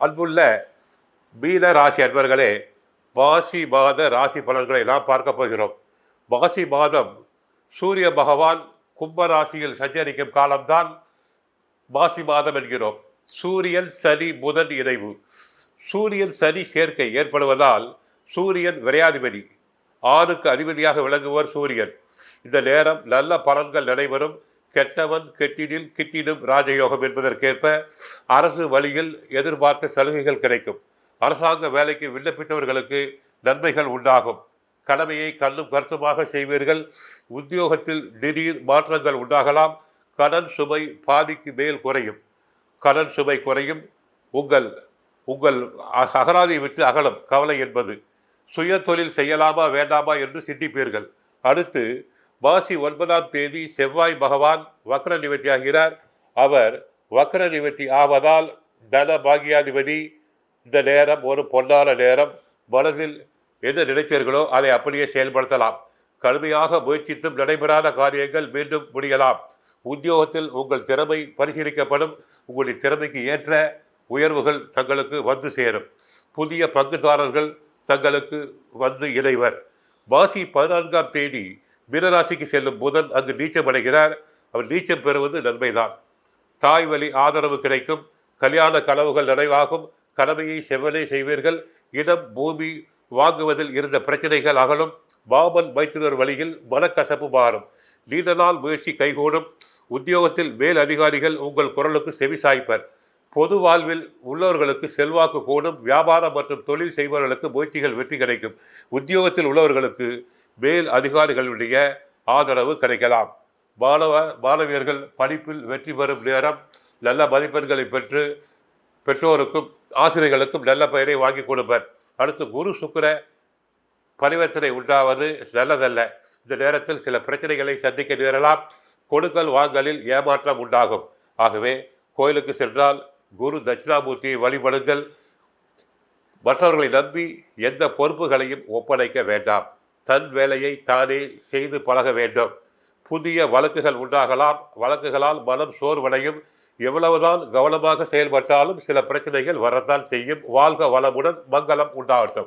அன்புள்ள மீன ராசி அன்பர்களே பாசி மாத ராசி பலன்களை நாம் பார்க்க போகிறோம். மாசி மாதம் சூரிய பகவான் கும்ப ராசியில் சஞ்சரிக்கும் காலம்தான் மாசி மாதம் என்கிறோம். சூரியன் சனி புதன் இணைவு. சூரியன் சனி சேர்க்கை ஏற்படுவதால் சூரியன் விரையாதிபதி. ஆணுக்கு அதிபதியாக விளங்குவர் சூரியன். இந்த நேரம் நல்ல பலன்கள் நடைபெறும் கெட்டவன் கெட்டிடில் கிட்டிடும் ராஜயோகம் என்பதற்கேற்ப அரசு வழியில் எதிர்பார்த்த சலுகைகள் கிடைக்கும். அரசாங்க வேலைக்கு விண்ணப்பித்தவர்களுக்கு நன்மைகள் உண்டாகும். கடமையை கண்ணும் கருத்துமாக செய்வீர்கள். உத்தியோகத்தில் திடீர் மாற்றங்கள் உண்டாகலாம். கடன் சுமை பாதிக்கு மேல் குறையும். கடன் சுமை குறையும். உங்கள் உங்கள் அ- அகராதியை விட்டு அகலம். கவலை என்பது. சுய தொழில் செய்யலாமா வேண்டாமா என்று சிந்திப்பீர்கள். அடுத்து மாசி ஒன்பதாம் தேதி செவ்வாய் பகவான் வக்ர நிவர்த்தி ஆகிறார் அவர் வக்ர நிவர்த்தி ஆவதால் தன பாகியாதிபதி இந்த நேரம் ஒரு பொன்னான நேரம். மனதில் என்ன நினைத்தீர்களோ அதை அப்படியே செயல்படுத்தலாம். கடுமையாக முயற்சித்தும் நடைபெறாத காரியங்கள் மீண்டும் முடியலாம். உத்தியோகத்தில் உங்கள் திறமை பரிசீலிக்கப்படும். உங்களுடைய திறமைக்கு ஏற்ற உயர்வுகள் தங்களுக்கு வந்து சேரும். புதிய பங்குதாரர்கள் தங்களுக்கு வந்து இணைவர். மாசி பதினான்காம் தேதி மீனராசிக்கு செல்லும் புதன் அங்கு நீச்சம் அடைகிறார். அவர் நீச்சம் பெறுவது நன்மைதான். தாய் வழி ஆதரவு கிடைக்கும். கல்யாண கனவுகள் நிறைவாகும். கடமையை செவ்வனே செய்வீர்கள். இடம் பூமி வாங்குவதில் இருந்த பிரச்சனைகள் அகலும். பாபன் மைத்துனர் வழியில் மனக்கசப்பு மாறும். நீண்ட நாள் முயற்சி கைகூடும். உத்தியோகத்தில் மேல் அதிகாரிகள் உங்கள் குரலுக்கு செவி சாய்ப்பர். பொது வாழ்வில் உள்ளவர்களுக்கு செல்வாக்கு கூடும். வியாபாரம் மற்றும் தொழில் செய்பவர்களுக்கு முயற்சிகள் வெற்றி கிடைக்கும். உத்தியோகத்தில் உள்ளவர்களுக்கு மேல் அதிகாரிகளுடைய ஆதரவு கிடைக்கலாம். மாணவ மாணவியர்கள் படிப்பில் வெற்றி பெறும் நேரம் நல்ல மதிப்பெண்களை பெற்று பெற்றோருக்கும் ஆசிரியர்களுக்கும் நல்ல பெயரை வாங்கி கொடுப்பர். அடுத்து குரு சுக்கர பரிவர்த்தனை உண்டாவது நல்லதல்ல. இந்த நேரத்தில் சில பிரச்சனைகளை சந்திக்க நேரலாம். கொடுக்கல் வாங்கலில் ஏமாற்றம் உண்டாகும். ஆகவே கோயிலுக்கு சென்றால் குரு தட்சிணாமூர்த்தியை வழிபடுங்கள். மற்றவர்களை நம்பி எந்த பொறுப்புகளையும் ஒப்படைக்க வேண்டாம். தன் வேலையை தானே செய்து பழக வேண்டும். புதிய வழக்குகள் உண்டாகலாம் வழக்குகளால் மனம் சோர்வடையும். எவ்வளவுதான் கவனமாக செயல்பட்டாலும் சில பிரச்சனைகள் வரத்தான் செய்யும். வாழ்க வளமுடன் மங்களம் உண்டாகட்டும்.